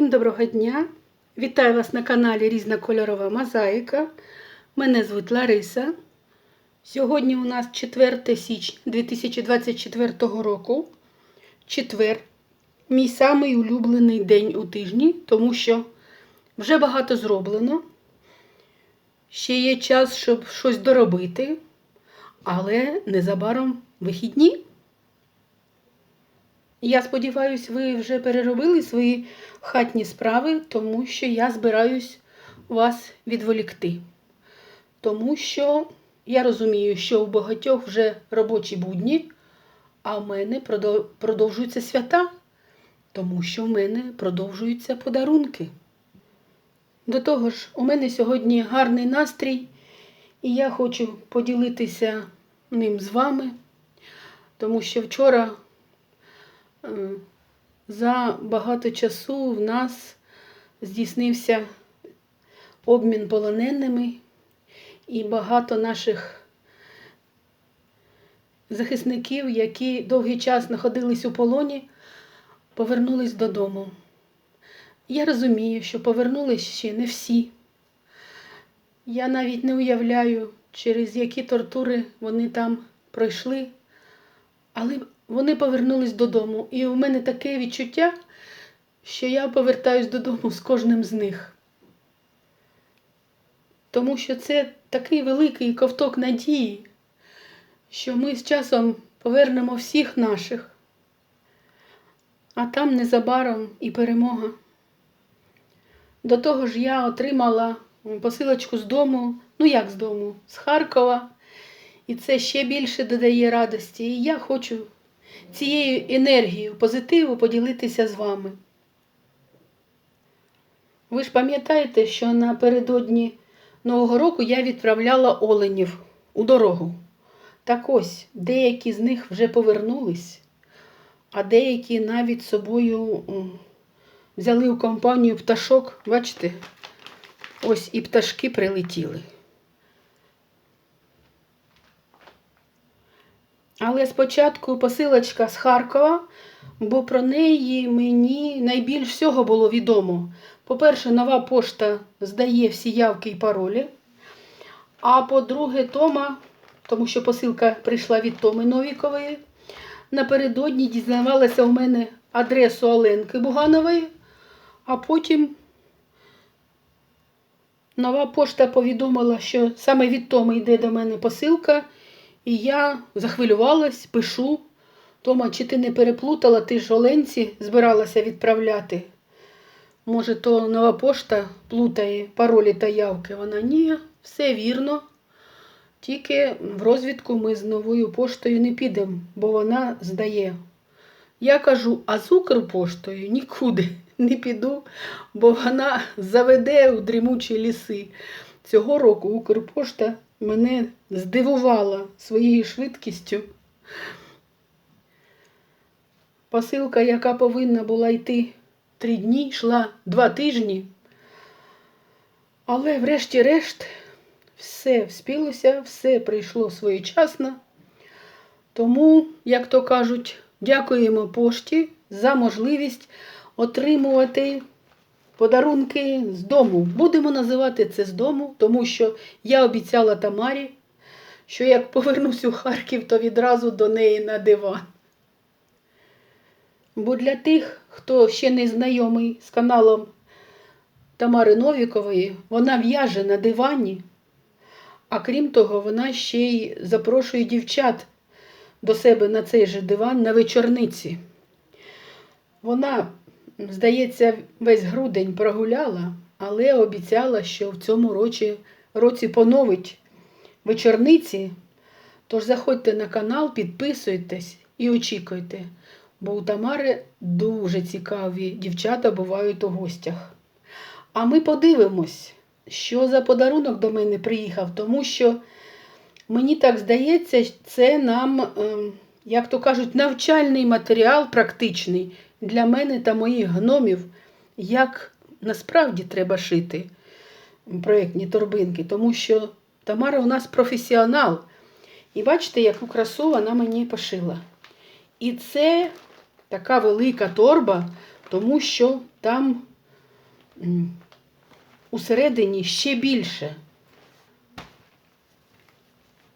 Всім доброго дня! Вітаю вас на каналі Різнокольорова Мозаїка. Мене звуть Лариса. Сьогодні у нас 4 січня 2024 року. Четвер. Мій самий улюблений день у тижні, тому що вже багато зроблено. Ще є час, щоб щось доробити, але незабаром вихідні. Я сподіваюся, ви вже переробили свої хатні справи, тому що я збираюсь вас відволікти. Тому що я розумію, що у багатьох вже робочі будні, а в мене продовжуються свята, тому що в мене продовжуються подарунки. До того ж, у мене сьогодні гарний настрій, і я хочу поділитися ним з вами, тому що вчора За багато часу в нас здійснився обмін полоненими, і багато наших захисників, які довгий час знаходились у полоні, повернулись додому. Я розумію, що повернулись ще не всі. Я навіть не уявляю, через які тортури вони там пройшли, але вони повернулись додому. І у мене таке відчуття, що я повертаюсь додому з кожним з них. Тому що це такий великий ковток надії, що ми з часом повернемо всіх наших, а там незабаром і перемога. До того ж, я отримала посилочку з дому, ну як з дому, з Харкова. І це ще більше додає радості. І я хочу цією енергією позитиву поділитися з вами. Ви ж пам'ятаєте, що напередодні Нового року я відправляла оленів у дорогу. Так ось, деякі з них вже повернулись, а деякі навіть собою взяли у компанію пташок. Бачите, ось і пташки прилетіли. Але спочатку посилочка з Харкова, бо про неї мені найбільш всього було відомо. По-перше, нова пошта здає всі явки і паролі. А по-друге, Тома, тому що посилка прийшла від Томи Новікової, напередодні дізнавалася у мене адресу Оленки Буганової, а потім нова пошта повідомила, що саме від Томи йде до мене посилка. І я захвилювалась, пишу. Тома, чи ти не переплутала, ти ж Оленці збиралася відправляти. Може, то нова пошта плутає паролі та явки. Вона ні, все вірно. Тільки в розвідку ми з новою поштою не підемо, бо вона здає. Я кажу, а з Укрпоштою нікуди не піду, бо вона заведе у дрімучі ліси. Цього року Укрпошта мене здивувала своєю швидкістю. Посилка, яка повинна була йти три дні, йшла два тижні. Але врешті-решт все вспілося, все прийшло своєчасно. Тому, як то кажуть, дякуємо пошті за можливість отримувати подарунки з дому. Будемо називати це з дому, тому що я обіцяла Тамарі, що як повернусь у Харків, то відразу до неї на диван. Бо для тих, хто ще не знайомий з каналом Тамари Новікової, вона в'яже на дивані, а крім того, вона ще й запрошує дівчат до себе на цей же диван на вечорниці. Вона здається, весь грудень прогуляла, але обіцяла, що в цьому році, році поновить вечорниці. Тож заходьте на канал, підписуйтесь і очікуйте, бо у Тамари дуже цікаві дівчата бувають у гостях. А ми подивимось, що за подарунок до мене приїхав, тому що мені так здається, це нам, ем, як то кажуть, навчальний матеріал практичний для мене та моїх гномів, як насправді треба шити проєктні торбинки, тому що Тамара у нас професіонал. І бачите, яку красу вона мені пошила. І це така велика торба, тому що там усередині ще більше.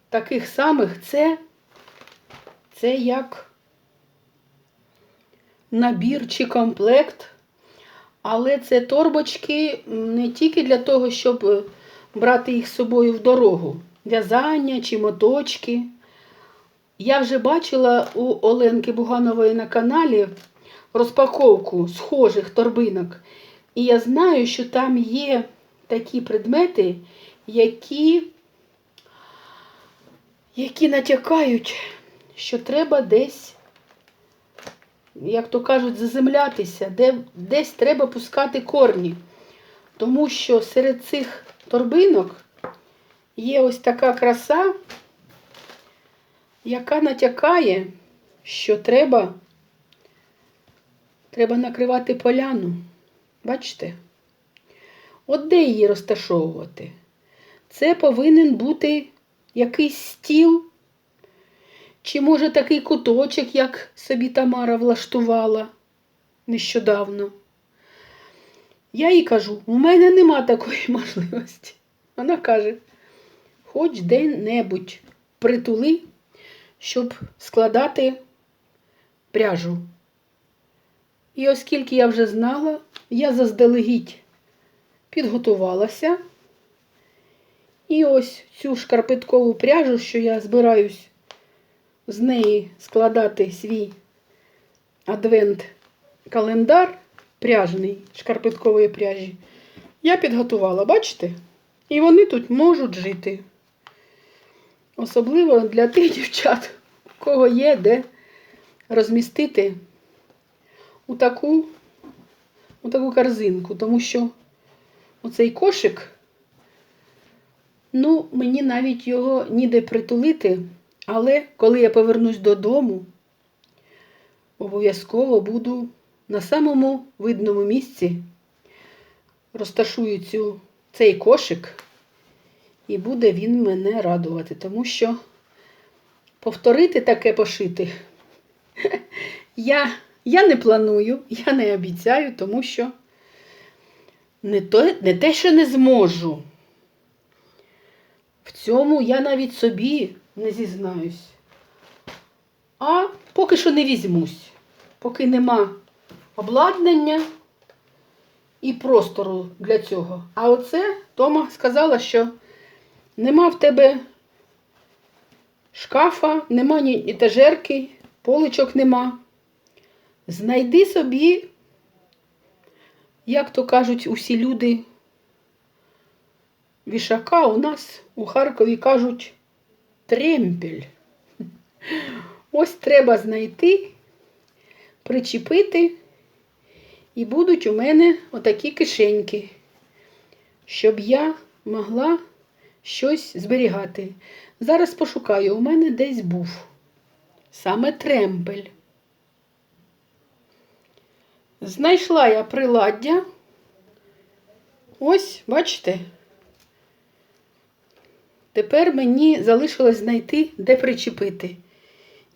Таких самих це, це як набір чи комплект. Але це торбочки не тільки для того, щоб е, брати їх з собою в дорогу. В'язання чи моточки. Я вже бачила у Оленки Буганової на каналі розпаковку схожих торбинок. І я знаю, що там є такі предмети, які, які натякають, що треба десь, як то кажуть, заземлятися, де, десь треба пускати корні. Тому що серед цих торбинок є ось така краса, яка натякає, що треба, треба накривати поляну. Бачите? От де її розташовувати? Це повинен бути якийсь стіл, чи може такий куточок, як собі Тамара влаштувала нещодавно. Я їй кажу, у мене нема такої можливості. Вона каже, хоч де-небудь притули, щоб складати пряжу. І оскільки я вже знала, я заздалегідь підготувалася. І ось цю шкарпеткову пряжу, що я збираюсь з неї складати свій адвент-календар пряжний шкарпеткової пряжі, я підготувала, бачите? І вони тут можуть жити. Особливо для тих дівчат, у кого є де розмістити у таку, у таку корзинку, тому що оцей кошик, ну, мені навіть його ніде притулити, але коли я повернусь додому, обов'язково буду на самому видному місці розташую цю, цей кошик, і буде він мене радувати, тому що повторити таке пошити я, я не планую, я не обіцяю, тому що не, то, не те, що не зможу. В цьому я навіть собі не зізнаюсь. А поки що не візьмусь, поки нема обладнання і простору для цього. А оце Тома сказала, що нема в тебе шкафа, нема ні етажерки, поличок нема. Знайди собі, як то кажуть усі люди, вішака у нас у Харкові кажуть тремпель. Ось треба знайти, причепити, і будуть у мене отакі кишеньки, щоб я могла щось зберігати. Зараз пошукаю, у мене десь був саме тремпель. Знайшла я приладдя. Ось, бачите? Тепер мені залишилось знайти, де причепити.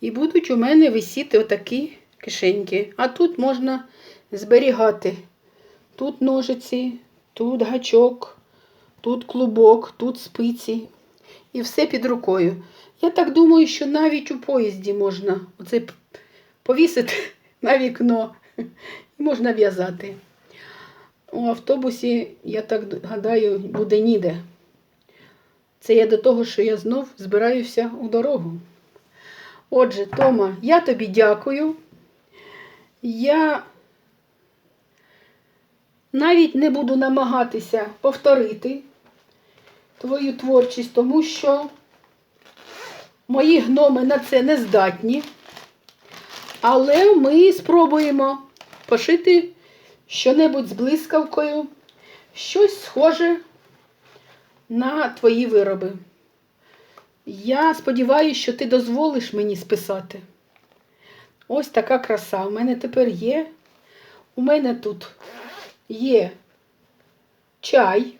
І будуть у мене висіти отакі кишеньки. А тут можна зберігати. Тут ножиці, тут гачок, тут клубок, тут спиці. І все під рукою. Я так думаю, що навіть у поїзді можна оце повісити на вікно і можна в'язати. У автобусі, я так гадаю, буде ніде. Це я до того, що я знов збираюся у дорогу. Отже, Тома, я тобі дякую. Я навіть не буду намагатися повторити твою творчість, тому що мої гноми на це не здатні. Але ми спробуємо пошити щонебудь з блискавкою, щось схоже на твої вироби. Я сподіваюся, що ти дозволиш мені списати. Ось така краса. У мене тепер є. У мене тут є чай.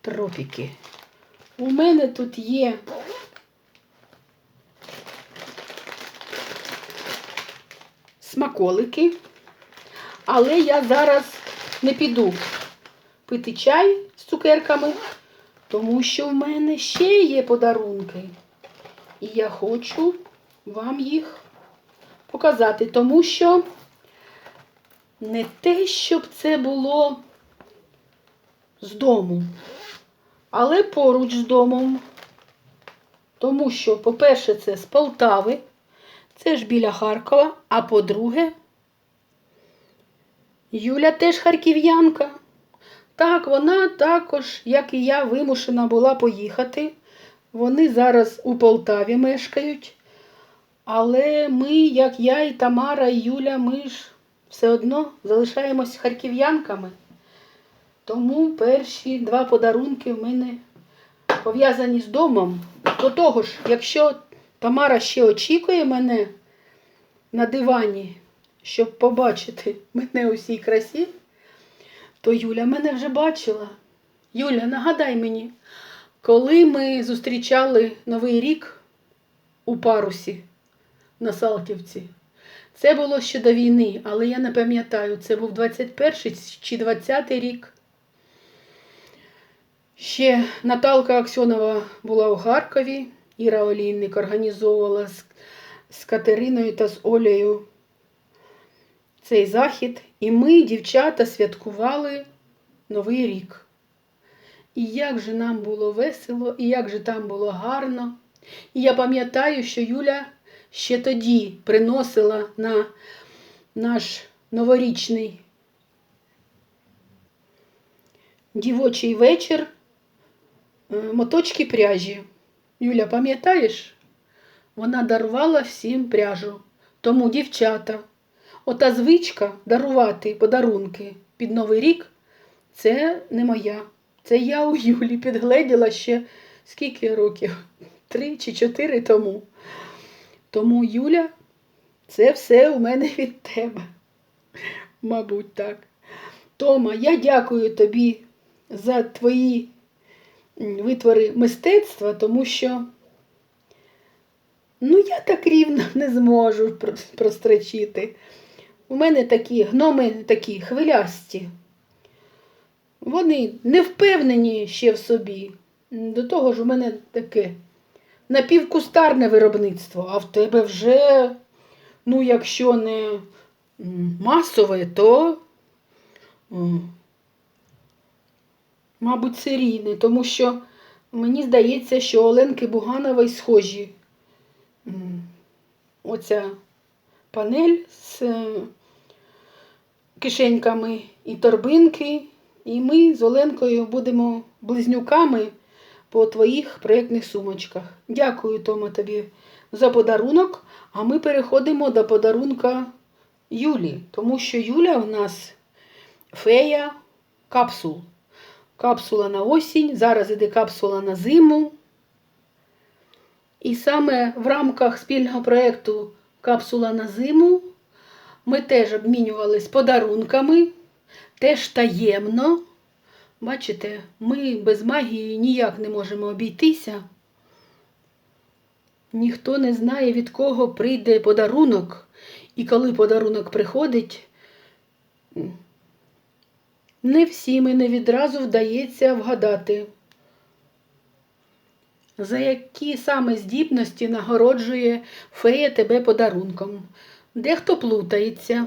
Тропіки. У мене тут є смаколики. Але я зараз не піду пити чай з цукерками, тому що в мене ще є подарунки. І я хочу вам їх показати, тому що не те, щоб це було з дому, але поруч з домом. Тому що, по-перше, це з Полтави, це ж біля Харкова, а по-друге, Юля теж харків'янка. Так, вона також, як і я, вимушена була поїхати. Вони зараз у Полтаві мешкають. Але ми, як я, і Тамара, і Юля, ми ж все одно залишаємось харків'янками. Тому перші два подарунки в мене пов'язані з домом. До того ж, якщо Тамара ще очікує мене на дивані, щоб побачити мене у всій красі, то Юля мене вже бачила. Юля, нагадай мені, коли ми зустрічали Новий рік у парусі на Салтівці, це було ще до війни, але я не пам'ятаю, це був 21 чи 20 рік. Ще Наталка Аксьонова була у Харкові, Іра Олійник організовувала з, Катериною та з Олею цей захід. І ми, дівчата, святкували Новий рік. І як же нам було весело, і як же там було гарно. І я пам'ятаю, що Юля ще тоді приносила на наш новорічний дівочий вечір е, моточки пряжі. Юля, пам'ятаєш? Вона дарувала всім пряжу. Тому, дівчата, ота звичка дарувати подарунки під Новий рік це не моя. Це я у Юлі підгледіла ще скільки років? Три чи чотири тому. Тому, Юля, це все у мене від тебе. Мабуть, так. Тома, я дякую тобі за твої витвори мистецтва, тому що ну, я так рівно не зможу про- прострочити. У мене такі гноми такі хвилясті. Вони не впевнені ще в собі. До того ж, у мене таке напівкустарне виробництво, а в тебе вже, ну, якщо не масове, то, мабуть, серійне, тому що мені здається, що Оленки Буганової схожі. Оця панель з кишеньками і торбинки. І ми з Оленкою будемо близнюками по твоїх проєктних сумочках. Дякую, Тома, тобі за подарунок. А ми переходимо до подарунка Юлі, тому що Юля у нас фея капсул. Капсула на осінь, зараз іде капсула на зиму. І саме в рамках спільного проєкту Капсула на зиму ми теж обмінювались подарунками, теж таємно. Бачите, ми без магії ніяк не можемо обійтися. Ніхто не знає, від кого прийде подарунок. І коли подарунок приходить, не всім і не відразу вдається вгадати, за які саме здібності нагороджує фея тебе подарунком. Дехто плутається.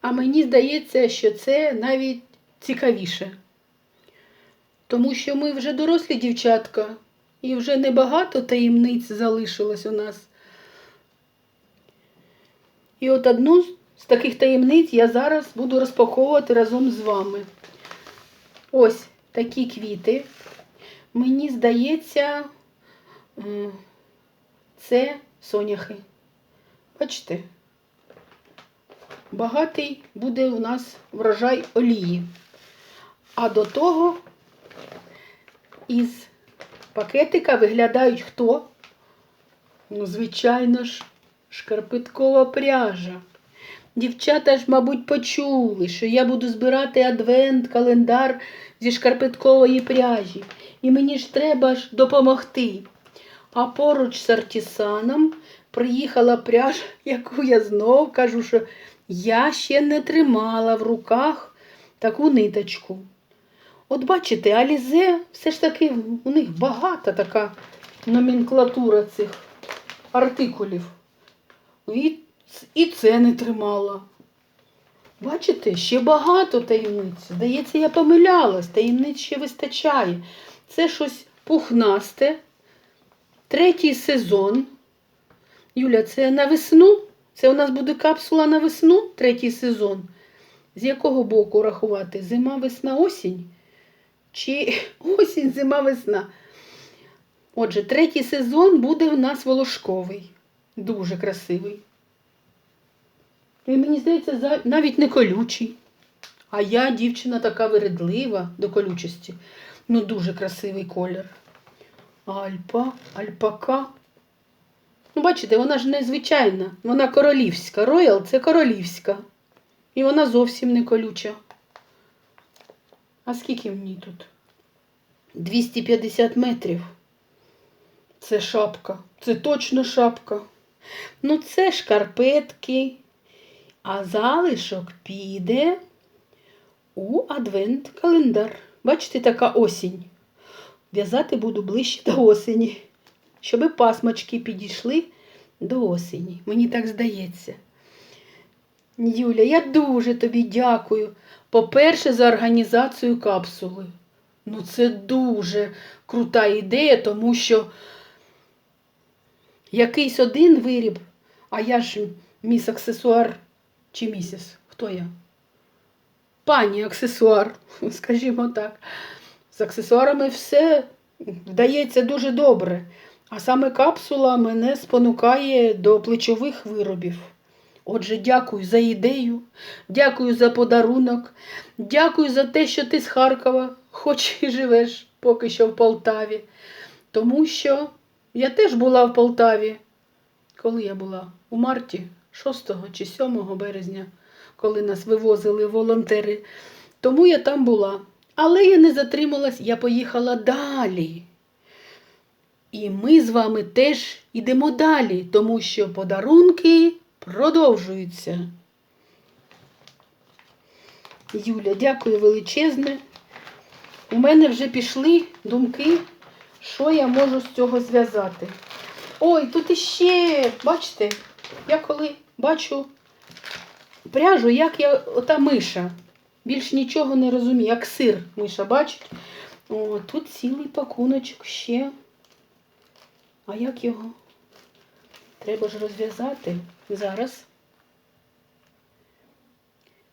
А мені здається, що це навіть цікавіше. Тому що ми вже дорослі дівчатка, і вже небагато таємниць залишилось у нас. І от одну з таких таємниць я зараз буду розпаковувати разом з вами. Ось такі квіти. Мені здається, це соняхи. Бачите? Багатий буде у нас врожай олії. А до того із пакетика виглядають хто? Ну, звичайно ж, шкарпеткова пряжа. Дівчата ж, мабуть, почули, що я буду збирати адвент-календар зі шкарпеткової пряжі. І мені ж треба ж допомогти. А поруч з артисаном приїхала пряжа, яку я знов кажу, що я ще не тримала в руках таку ниточку. От бачите, Алізе, все ж таки у них багата така номенклатура цих артикулів. І, і це не тримала. Бачите, ще багато таємниць. Здається, я помилялась, таємниць ще вистачає. Це щось пухнасте. Третій сезон. Юля, це на весну? Це у нас буде капсула на весну, третій сезон. З якого боку рахувати? Зима, весна, осінь? Чи осінь, зима, весна? Отже, третій сезон буде в нас волошковий. Дуже красивий. І мені здається, навіть не колючий. А я дівчина така вередлива до колючості. Ну, дуже красивий колір. Альпа, альпака. Ну, бачите, вона ж незвичайна. Вона королівська. Роял це королівська. І вона зовсім не колюча. А скільки в ній тут? 250 метрів. Це шапка. Це точно шапка. Ну, це шкарпетки. А залишок піде у адвент-календар. Бачите, така осінь. В'язати буду ближче до осені, щоб пасмочки підійшли до осені. Мені так здається. Юля, я дуже тобі дякую. По-перше, за організацію капсули. Ну, це дуже крута ідея, тому що якийсь один виріб, а я ж міс аксесуар чи місіс. Хто я? Пані аксесуар, скажімо так. З аксесуарами все вдається дуже добре. А саме капсула мене спонукає до плечових виробів. Отже, дякую за ідею, дякую за подарунок, дякую за те, що ти з Харкова, хоч і живеш поки що в Полтаві. Тому що я теж була в Полтаві. Коли я була? У марті, 6 чи 7 березня, коли нас вивозили волонтери. Тому я там була. Але я не затрималась, я поїхала далі. І ми з вами теж йдемо далі, тому що подарунки продовжуються. Юля, дякую величезне. У мене вже пішли думки, що я можу з цього зв'язати. Ой, тут іще, бачите, я коли бачу пряжу, як я ота миша. Більш нічого не розумію, як сир миша, бачить. О, тут цілий пакуночок ще. А як його? Треба ж розв'язати зараз.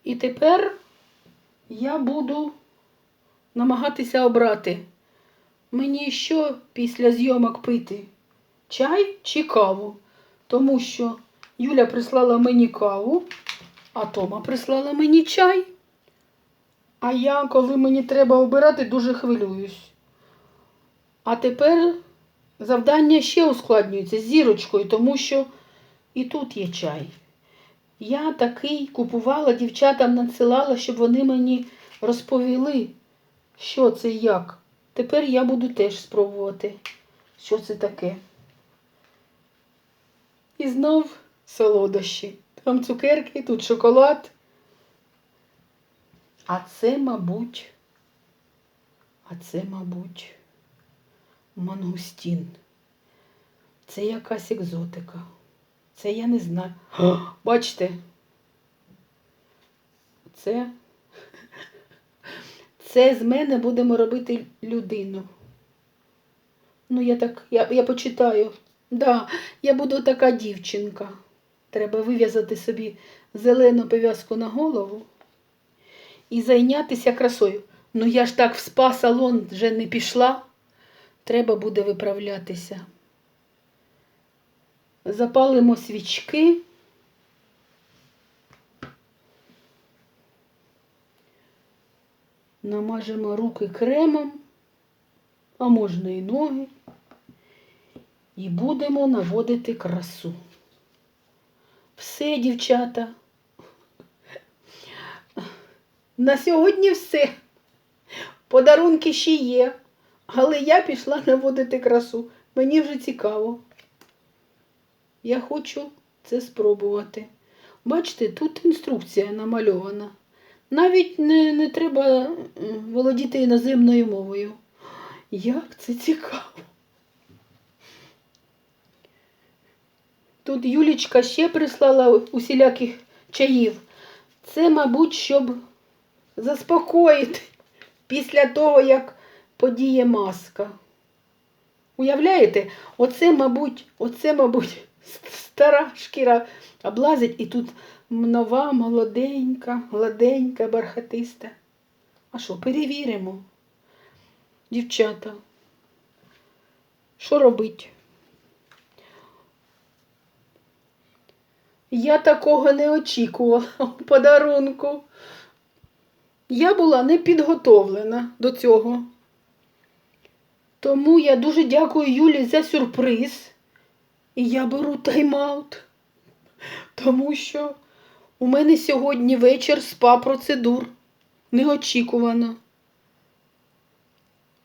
І тепер я буду намагатися обрати. Мені що після зйомок пити? Чай чи каву? Тому що Юля прислала мені каву, а Тома прислала мені чай. А я, коли мені треба обирати, дуже хвилююсь. А тепер завдання ще ускладнюється з зірочкою, тому що і тут є чай. Я такий купувала, дівчатам надсилала, щоб вони мені розповіли, що це і як. Тепер я буду теж спробувати, що це таке. І знов солодощі. Там цукерки, тут шоколад. А це, мабуть, а це, мабуть, мангустін. Це якась екзотика. Це я не знаю. Бачите? Це, це з мене будемо робити людину. Ну, я так, я, я почитаю. Да, я буду така дівчинка. Треба вив'язати собі зелену пов'язку на голову і зайнятися красою. Ну я ж так в спа-салон вже не пішла. Треба буде виправлятися. Запалимо свічки. Намажемо руки кремом, а можна і ноги. І будемо наводити красу. Все, дівчата. На сьогодні все. Подарунки ще є, але я пішла наводити красу. Мені вже цікаво. Я хочу це спробувати. Бачите, тут інструкція намальована. Навіть не, не треба володіти іноземною мовою. Як це цікаво. Тут Юлічка ще прислала усіляких чаїв. Це, мабуть, щоб заспокоїти після того, як подіє маска. Уявляєте, оце, мабуть, оце, мабуть, стара шкіра облазить, і тут нова, молоденька, гладенька, бархатиста. А що, перевіримо? Дівчата, що робить? Я такого не очікувала подарунку. Я була не підготовлена до цього. Тому я дуже дякую Юлі за сюрприз. І я беру тайм-аут. Тому що у мене сьогодні вечір спа процедур. Неочікувано.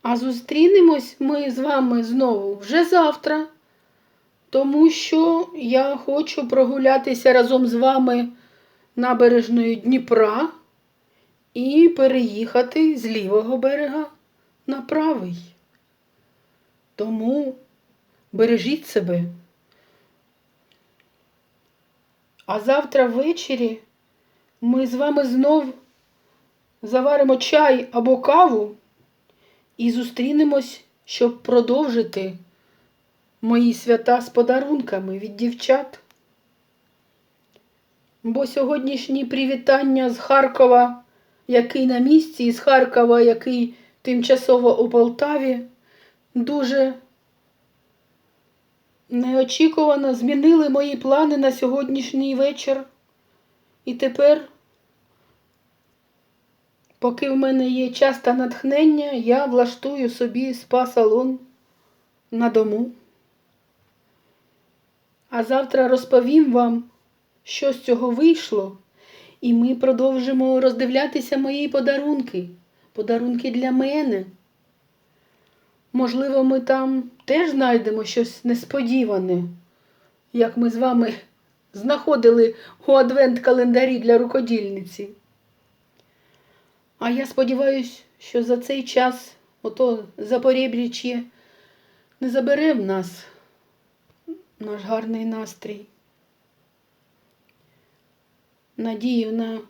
А зустрінемось ми з вами знову вже завтра, тому що я хочу прогулятися разом з вами набережною Дніпра і переїхати з лівого берега на правий. Тому бережіть себе. А завтра ввечері ми з вами знов заваримо чай або каву і зустрінемось, щоб продовжити мої свята з подарунками від дівчат. Бо сьогоднішні привітання з Харкова, який на місці, і з Харкова, який тимчасово у Полтаві, дуже неочікувано змінили мої плани на сьогоднішній вечір. І тепер, поки в мене є час та натхнення, я влаштую собі спа-салон на дому. А завтра розповім вам, що з цього вийшло, і ми продовжимо роздивлятися мої подарунки. Подарунки для мене. Можливо, ми там теж знайдемо щось несподіване, як ми з вами знаходили у адвент-календарі для рукодільниці. А я сподіваюся, що за цей час ото Запорєбріч'є не забере в нас наш гарний настрій. Надію на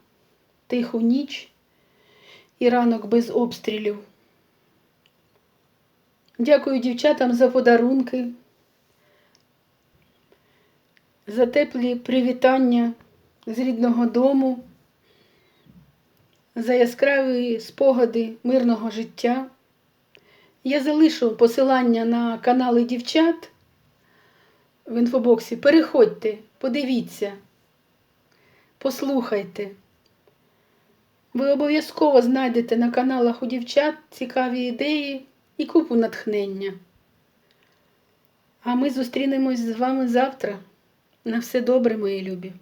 тиху ніч і ранок без обстрілів. Дякую дівчатам за подарунки, за теплі привітання з рідного дому, за яскраві спогади мирного життя. Я залишу посилання на канали дівчат в інфобоксі. Переходьте, подивіться, послухайте. Ви обов'язково знайдете на каналах у дівчат цікаві ідеї і купу натхнення. А ми зустрінемось з вами завтра. На все добре, мої любі.